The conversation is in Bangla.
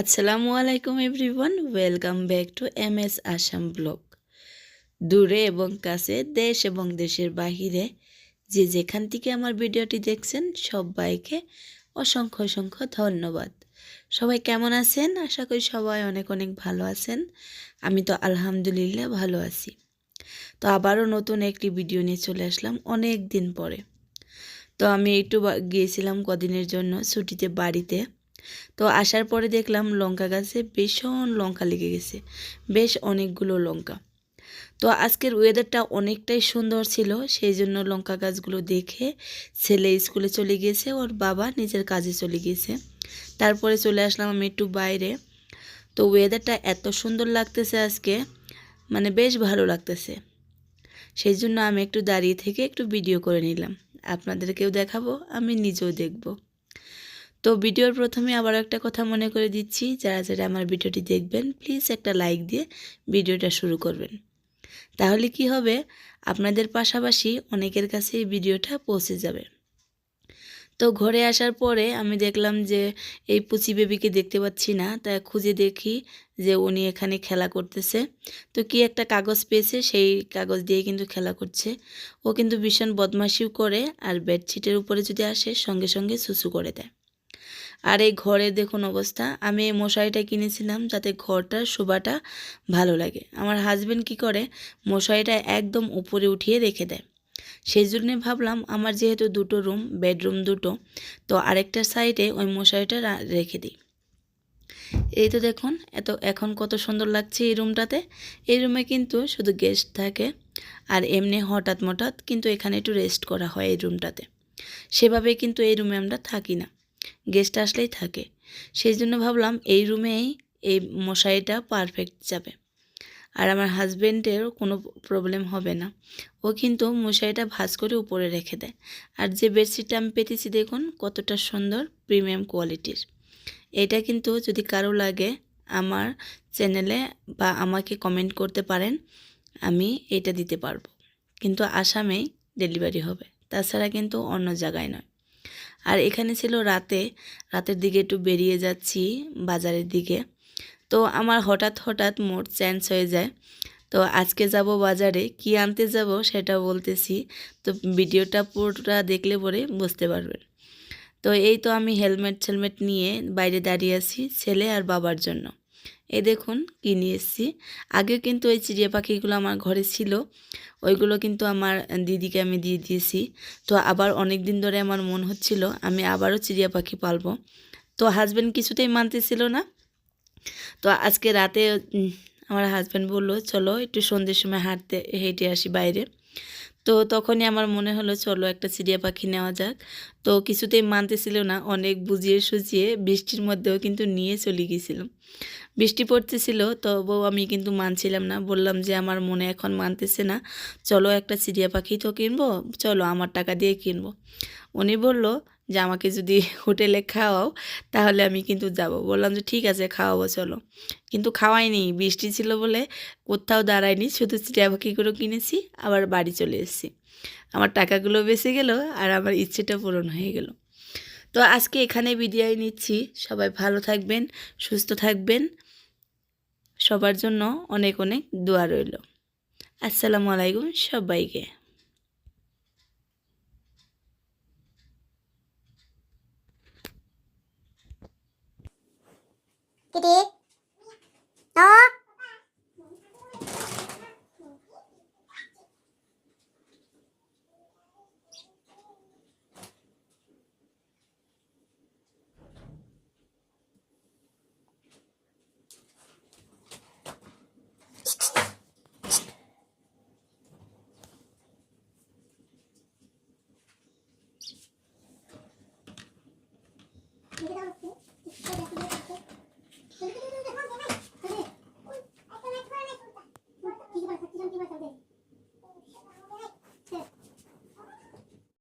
আসসালামু আলাইকুম everyone, welcome back to M S Assam blog. দূরে এবং কাছে, দেশ এবং দেশের বাহিরে, যে যেখান থেকে আমার ভিডিওটি দেখছেন, সবাইকে অসংখ্য অসংখ্য ধন্যবাদ। সবাই কেমন আছেন? আশা করি সবাই অনেক অনেক ভালো আছেন। আমি তো আলহামদুলিল্লাহ ভালো আছি। তো আবারও নতুন একটি ভিডিও নিয়ে চলে আসলাম অনেক দিন পরে। তো আমি একটু গিয়েছিলাম কদিনের জন্য ছুটিতে বাড়িতে। তো আসার পরে দেখলাম লঙ্কা গাছে ভীষণ লঙ্কা লেগে গেছে। বেশ অনেকগুলো লঙ্কা। তো আজকের ওয়েদারটা অনেকটাই সুন্দর ছিল, সেই জন্য লঙ্কা গাছগুলো দেখে ছেলে স্কুলে চলে গিয়েছে, ওর বাবা নিজের কাজে চলে গিয়েছে। তারপরে চলে আসলাম আমি একটু বাইরে। তো ওয়েদারটা এত সুন্দর লাগতেছে আজকে মানে বেশ ভালো লাগতেছে। সেই জন্য আমি একটু দাঁড়িয়ে থেকে একটু ভিডিও করে নিলাম। আপনাদেরকেও দেখাবো, আমি নিজেও দেখব। তো ভিডিওর প্রথমে আবার একটা কথা মনে করে দিচ্ছি, যারা যারা আমার ভিডিওটি দেখবেন প্লিজ একটা লাইক দিয়ে ভিডিওটা শুরু করবেন। তাহলে কি হবে? আপনাদের পাশাপাশি অনেকের কাছে এই ভিডিওটা পৌঁছে যাবে। তো ঘরে আসার পরে আমি দেখলাম যে এই পুচি বেবিকে দেখতে পাচ্ছি না, তাই খুঁজে দেখি যে উনি এখানে খেলা করতেছে। তো কি একটা কাগজ পেয়েছে, সেই কাগজ দিয়ে কিন্তু খেলা করছে। ও কিন্তু ভীষণ বদমাশিও করে আর বেডশিটের উপরে যদি আসে সঙ্গে সঙ্গে সুসু করে দেয়। আর এই ঘরের দেখুন অবস্থা, আমি এই মশারিটা কিনেছিলাম যাতে ঘরটার শোভাটা ভালো লাগে। আমার হাজবেন্ড কি করে, মশারিটা একদম উপরে উঠিয়ে রেখে দেয়। সেই জন্যে ভাবলাম আমার যেহেতু দুটো রুম বেডরুম দুটো, তো আরেকটা সাইডে ওই মশারিটা রেখে দিই। এই তো দেখুন, এত, এখন কত সুন্দর লাগছে এই রুমটাতে এই রুমে কিন্তু শুধু গেস্ট থাকে, আর এমনি হঠাৎ মঠাৎ কিন্তু এখানে একটু রেস্ট করা হয় এই রুমটাতে সেভাবে কিন্তু এই রুমে আমরা থাকি না। গেস্ট আসলেই থাকে। সেই জন্য ভাবলাম এই রুমেই এই মশারিটা পারফেক্ট যাবে। আর আমার হাজবেন্ডেরও কোনো প্রবলেম হবে না। ও কিন্তু মশারিটা ভাঁজ করে উপরে রেখে দেয়। আর যে বেডশিটটা আমি পেতেছি দেখুন, কতটা সুন্দর প্রিমিয়াম কোয়ালিটির এটা কিন্তু যদি কারও লাগে আমার চ্যানেলে বা আমাকে কমেন্ট করতে পারেন, আমি এটা দিতে পারব। কিন্তু আসামেই ডেলিভারি হবে। তাছাড়া কিন্তু অন্য জায়গায় নয়। আর এখানে ছিল রাতে। রাতের দিকে একটু বেরিয়ে যাচ্ছি বাজারের দিকে। তো আমার হঠাৎ হঠাৎ মোড চেঞ্জ হয়ে যায়। তো আজকে যাব বাজারে, কি আনতে যাব সেটা বলতেছি। তো ভিডিওটা পুরোটা দেখলে পরে বুঝতে পারবেন। তো এই তো আমি হেলমেট ছেলমেট নিয়ে বাইরে দাঁড়িয়ে আছি, ছেলে আর বাবার জন্য। এই দেখুন কি নিয়ে এসেছি। আগে কিন্তু ওই চিড়িয়া পাখিগুলো আমার ঘরে ছিল, ওইগুলো কিন্তু আমার দিদিকে আমি দিয়ে দিয়েছি। তো আবার অনেক দিন ধরে আমার মন হচ্ছিল, আমি আবারও চিড়িয়া পাখি পালবো। তো হাজব্যান্ড কিছুতেই মানতেছিল না। তো আজকে রাতে আমার হাজব্যান্ড বলল, চলো একটু সন্ধ্যের সময় হাঁটতে, হেঁটে আসি বাইরে। তো তখনই আমার মনে হলো, চলো একটা চিড়িয়া পাখি নেওয়া যাক। তো কিছুতেই মানতেছিল না, অনেক বুঝিয়ে সুঝিয়ে বৃষ্টির মধ্যেও কিন্তু নিয়ে চলে গেছিলাম। বৃষ্টি পড়তেছিল, তবুও আমি কিন্তু মানছিলাম না, বললাম যে আমার মনে এখন মানতেছে না, চলো একটা চিড়িয়া পাখি তো কিনবো, চলো আমার টাকা দিয়ে কিনবো। উনি বলল যে আমাকে যদি হোটেলে খাওয়াও, তাহলে আমি কিন্তু যাব। বললাম যে, ঠিক আছে, খাওয়াবো, চলো। কিন্তু খাওয়াইনি, বৃষ্টি ছিল বলে কোথাও দাঁড়ায়নি শুধু চিড়িয়া পাখিগুলো কিনেছি, আবার বাড়ি চলে এসেছি। আমার টাকাগুলো বেঁচে গেল আর আমার ইচ্ছেটা পূরণ হয়ে গেল। তো আজকে এখানে বিদায় নিচ্ছি। সবাই ভালো থাকবেন, সুস্থ থাকবেন। সবার জন্য অনেক অনেক দোয়া রইল। আসসালামু আলাইকুম সবাইকে। てね